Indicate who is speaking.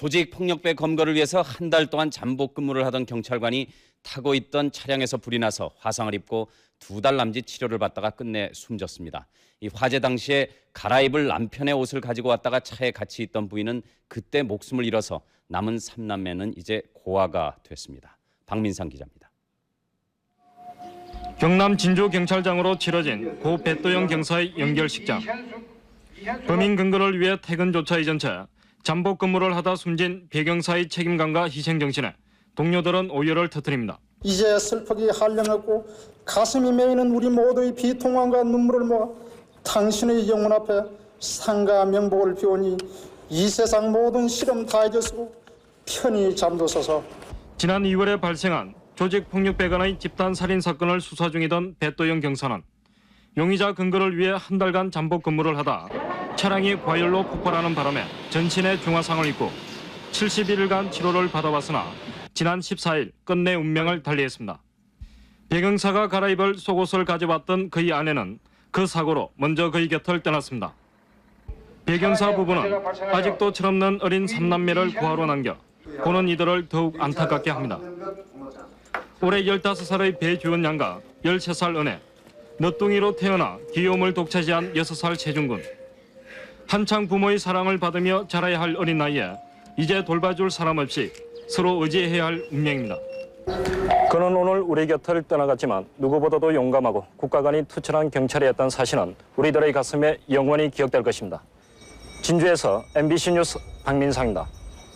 Speaker 1: 조직 폭력배 검거를 위해서 한 달 동안 잠복 근무를 하던 경찰관이 타고 있던 차량에서 불이 나서 화상을 입고 두 달 남짓 치료를 받다가 끝내 숨졌습니다. 이 화재 당시에 갈아입을 남편의 옷을 가지고 왔다가 차에 같이 있던 부인은 그때 목숨을 잃어서 남은 삼남매는 이제 고아가 됐습니다. 박민상 기자입니다.
Speaker 2: 경남 진주 경찰장으로 치러진 고 배도영 경사의 연결식장. 범인 근거를 위해 퇴근조차 이전 채 잠복 근무를 하다 숨진 배경사의 책임감과 희생정신에 동료들은 오열을 터뜨립니다.
Speaker 3: 이제 슬프기 한량했고 가슴이 메이는 우리 모두의 비통함과 눈물을 모아 당신의 영혼 앞에 상가 명복을 비오니 이 세상 모든 시름 다 잊었고 편히 잠도소서
Speaker 2: 지난 2월에 발생한 조직폭력배 간의 집단 살인 사건을 수사 중이던 배도영 경사는 용의자 근거를 위해 한 달간 잠복 근무를 하다 차량이 과열로 폭발하는 바람에 전신에 중화상을 입고 71일간 치료를 받아왔으나 지난 14일 끝내 운명을 달리했습니다. 배 경사가 갈아입을 속옷을 가져왔던 그의 아내는 그 사고로 먼저 그의 곁을 떠났습니다. 배 경사 부부는 아직도 철없는 어린 삼남매를 구하러 남겨 보는 이들을 더욱 안타깝게 합니다. 올해 15살의 배주원 양과 13살 은혜, 너뚱이로 태어나 귀여움을 독차지한 6살 최중군. 한창 부모의 사랑을 받으며 자라야 할 어린 나이에 이제 돌봐줄 사람 없이 서로 의지해야 할 운명입니다. 그는 오늘 우리 곁을 떠나갔지만 누구보다도 용감하고 국가관이 투철한 경찰이었던 사실은 우리들의 가슴에 영원히 기억될 것입니다. 진주에서 MBC 뉴스 박민상입니다.